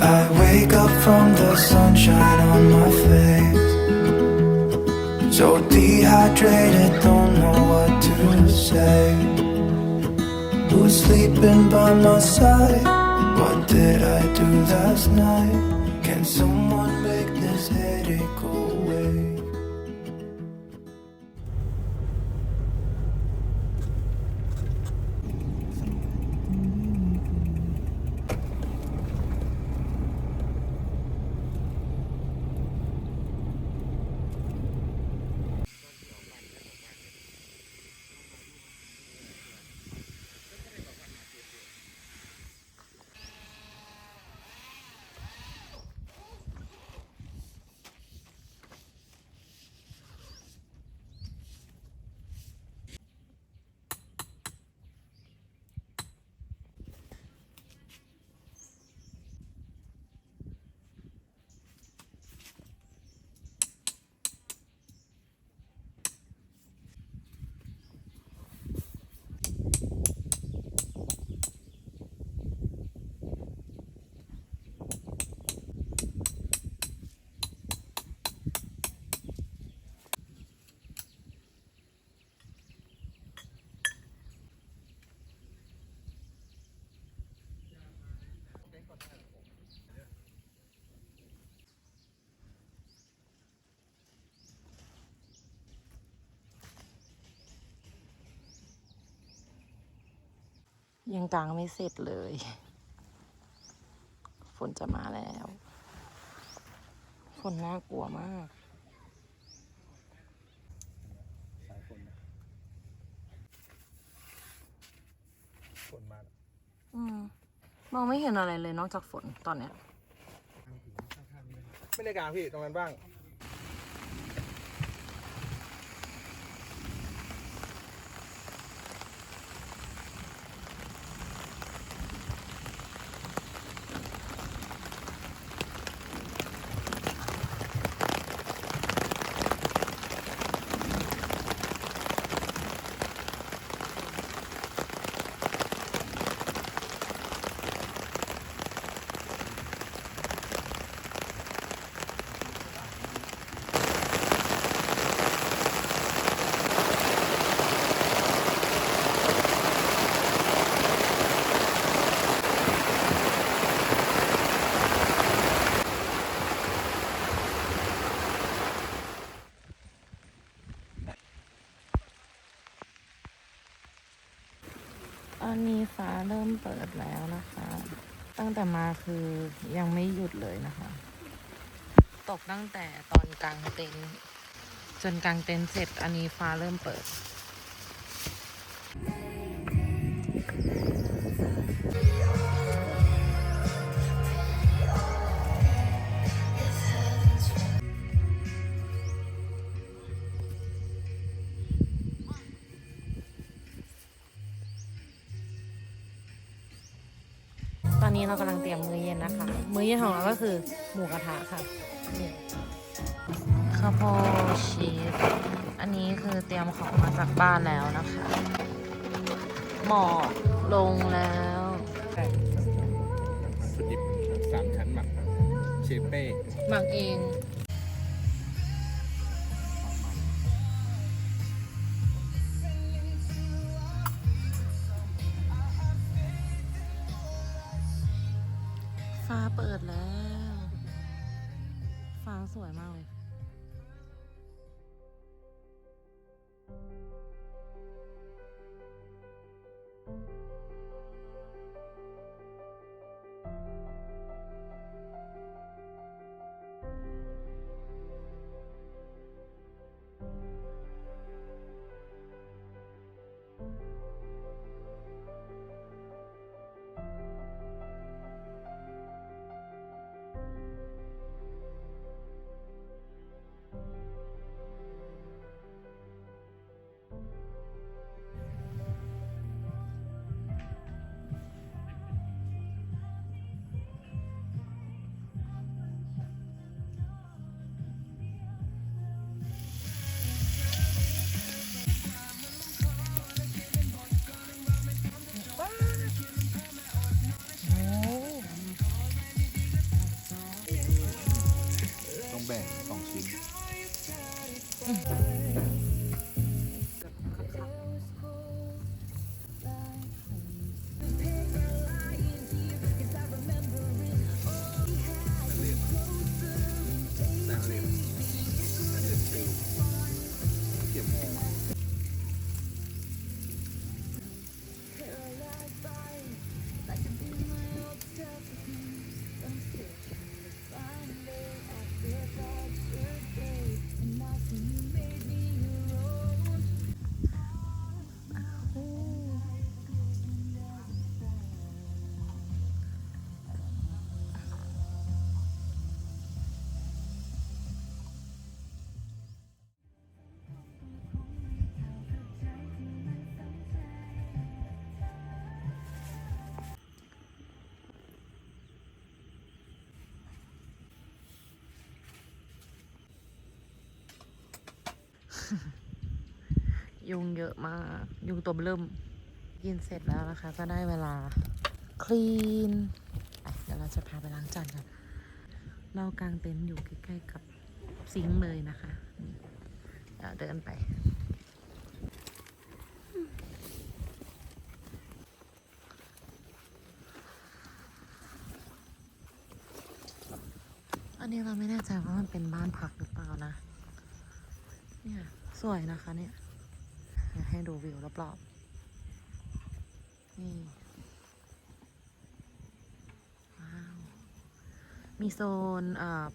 I wake up from the sunshine on my face. So dehydrated, don't know what to say. Who's sleeping by my side? What did I do last night? Can someone make this headache go away? ยังกลางไม่เสร็จเลย ฝนจะมาแล้ว ฝนน่ากลัวมากสายฝนนะฝนมาอืมมองไม่เห็นอะไรเลยนอกจากฝนตอนเนี้ย ไม่ได้กลางพี่ตรงนั้นบ้าง อนนี้ฟ้าเริ่มเปิดแล้วนะคะ ตั้งแต่มาคือยังไม่หยุดเลยนะคะ ตกตั้งแต่ตอนกลางเต็นท์จนกลางเต็นท์เสร็จอันนี้ฟ้าเริ่มเปิด นนี้เรากำลังเตรียมมื้อเย็นนะคะ มื้อเย็นของเราก็คือหมูกระทะค่ะนี่ข้าวโพดชีส อันนี้คือเตรียมของมาจากบ้านแล้วนะคะ หมอกลงแล้วสุดดิบสามชั้นหมักเชฟเป้หมักเอง เปิดแล้ Mm-hmm. ยุงเยอะมาก ยุงตัวเริ่ม กินเสร็จแล้วนะคะ ก็ได้เวลาคลีนเดี๋ยวเราจะพาไปล้างจานกัน เรากางเต็นท์อยู่ใกล้ๆกับซิงค์เลยนะคะเดี๋ยวเดินไปอันนี้เราไม่แน่ใจว่ามันเป็นบ้านพักหรือเปล่านะ เนี่ย สวยนะคะเนี่ย ให้ดูวิวรอบๆนี่ว้าว มีโซน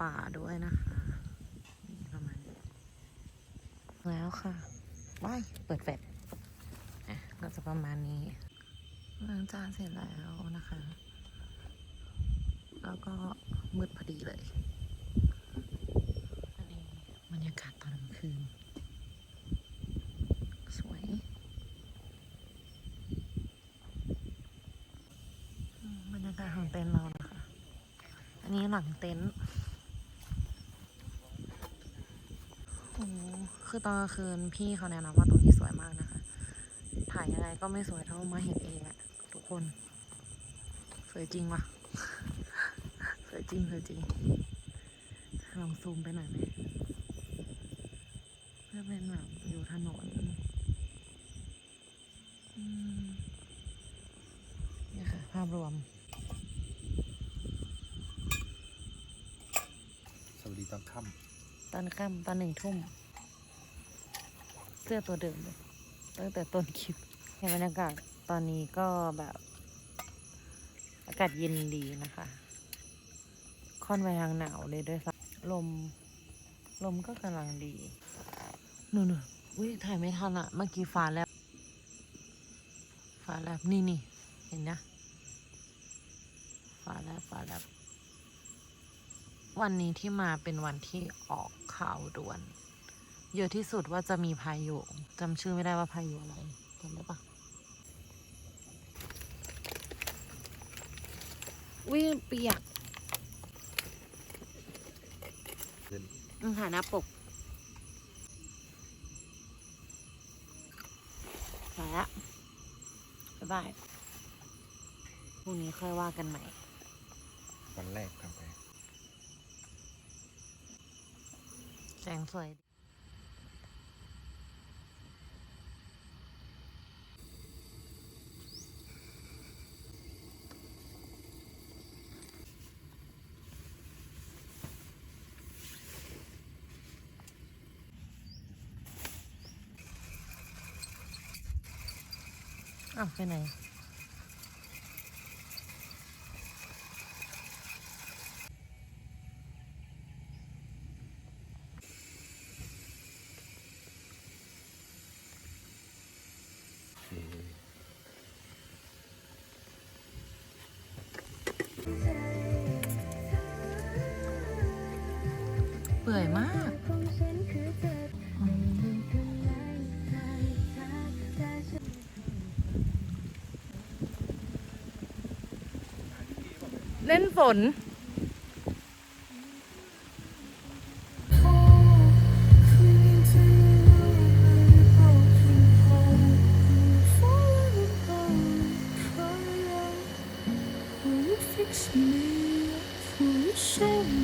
ป่าด้วยนะคะประมาณนี้แล้วค่ะว้ายเปิดแฟลชก็จะประมาณนี้ล้างจานเสร็จแล้วนะคะ แล้วก็มืดพอดีเลย อันนี้บรรยากาศตอนกลางคืน สวยอืมบรรยากาศของเต็นท์เรานะคะ อันนี้ หลังเต็นท์โอ้โหคือตอนกลางคืนพี่เขาแนะนำว่าตรงนี้สวยมากนะคะ ถ่ายยังไงก็ไม่สวยเท่ามาเห็นเองอะทุกคน สวยจริงว่ะ สวยจริงสวยจริง ลองซูมไปหน่อยไหมเพื่อเป็นแบบอยู่ถนนนี่ค่ะภาพรวม สวัสดีตอนค่ ต อนค่ำตอนหนึ่งทุ่ม เสื้อตัวเดิมเลยตั้งแต่ต้นคลิปเห็นบรรยากาศตอนนี้ก็แบบ อากาศเย็นดีนะคะ ค่อนไปทางหนาวเลยด้วยซ้ำลม ลมก็กำลังดีนู่นๆอุ้ยถ่ายไม่ทันอะเมื่อกี้ฟ้าแลบฟ้าแลบนี่นี่เห็นนะฟ้าแลบฟ้าแลบ วันนี้ที่มาเป็นวันที่ออกข่าวด่วน เยอะที่สุดว่าจะมีพายุจำชื่อไม่ได้ว่าพายุอะไรจำได้ปะอุ้ยเปียกำขึ้นอืมหาหน้าปกไปละบ๊ายบายพรุ่งนี้ค่อยว่ากันใหม่ วันแรกทำไป แสงสวยอ้าวไปไหน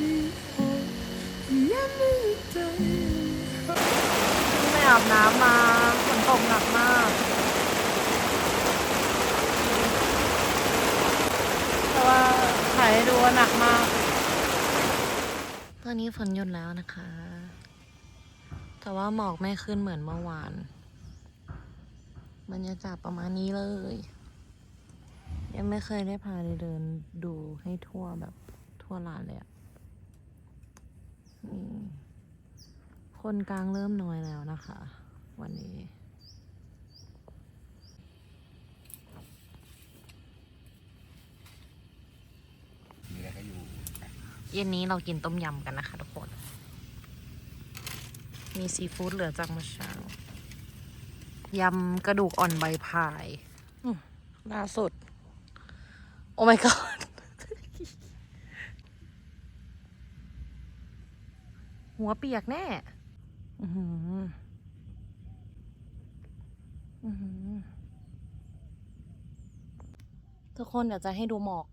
me hope? The end of the day. อาบน้ำมาฝนตกหนักมาก แต่ว่า ถ่ายให้ดูว่าหนักมาก ตอนนี้ฝนหยุดแล้วนะคะ แต่ว่าหมอกไม่ขึ้นเหมือนเมื่อวานบรรยากาศประมาณนี้เลย ยังไม่เคยได้พาเดินดูให้ทั่วแบบทั่วลานเลยอะคนกลางเริ่มน้อยแล้วนะคะ วันนี้ มีอะไรก็อยู่ เย็นนี้เรากินต้มยำกันนะคะทุกคน มีซีฟู้ดเหลือจากเมื่อเช้ายำกระดูกอ่อนใบพายอืมล่าสุด โอ้ my god หัวเปียกแน่ อือหืออือหือทุกคนเดี๋ยวจะให้ดูหมอก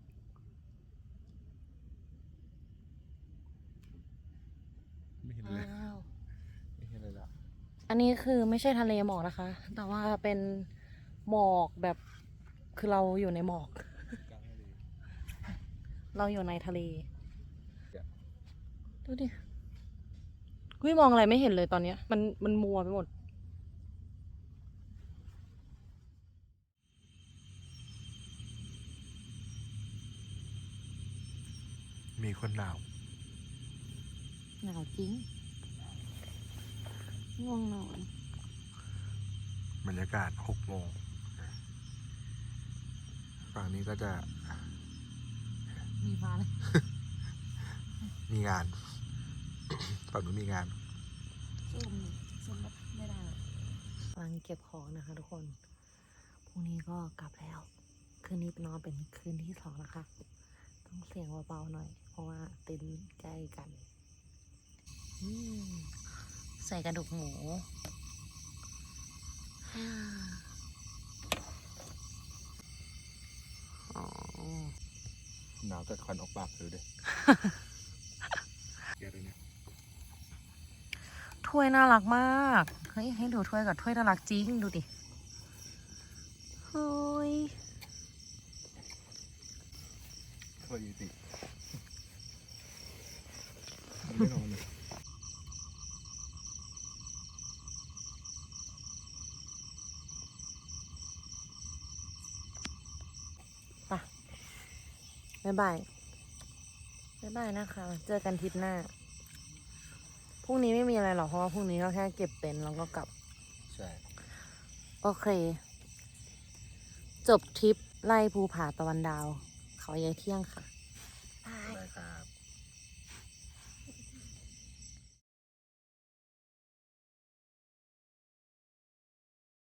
ไม่เห็นเลยอ้าวไม่เห็นเลยละอันนี้คือไม่ใช่ทะเลหมอกนะคะ แต่ว่าเป็นหมอกแบบคือเราอยู่ในหมอก กลางทะเลเราอยู่ในทะเลเดี๋ยวดูดิวิมองอะไรไม่เห็นเลยตอนเนี้ย มันมันมัวไปหมด มีคนหนาว หนาวจริง ง่วงนอน บรรยากาศหกโมง ฝั่งนี้ก็จะ มีฟ้าเลย มีงาน ฝั่งนู้นมีงานซูมซูมไม่ได้กำลังเก็บของนะคะทุกคน พรุ่งนี้ก็กลับแล้ว คืนนี้นอนเป็นคืนที่สองนะคะ ต้องเสียงเบาๆหน่อย เพราะว่าเต็นท์ใกล้กันอืม ใส่กระดูกหมูฮ่าอ๋อหนาวแต่ควันออกปากเลยเด้แกเลยเนี่ยถ้วยน่ารักมาก เฮ้ย ให้ดูถ้วยกับถ้วยน่ารักจริง ดูดิเฮ้ยช่วยยีติไม่นอนเลย บ๊ายบาย บ๊ายบายนะคะ เจอกันทริปหน้า พรุ่งนี้ไม่มีอะไรหรอก เพราะว่าพรุ่งนี้ก็แค่เก็บเต็นท์แล้วก็กลับ ใช่ โอเค จบทริปไล่ภูผาตะวันดาว เขาใหญ่เที่ยงค่ะ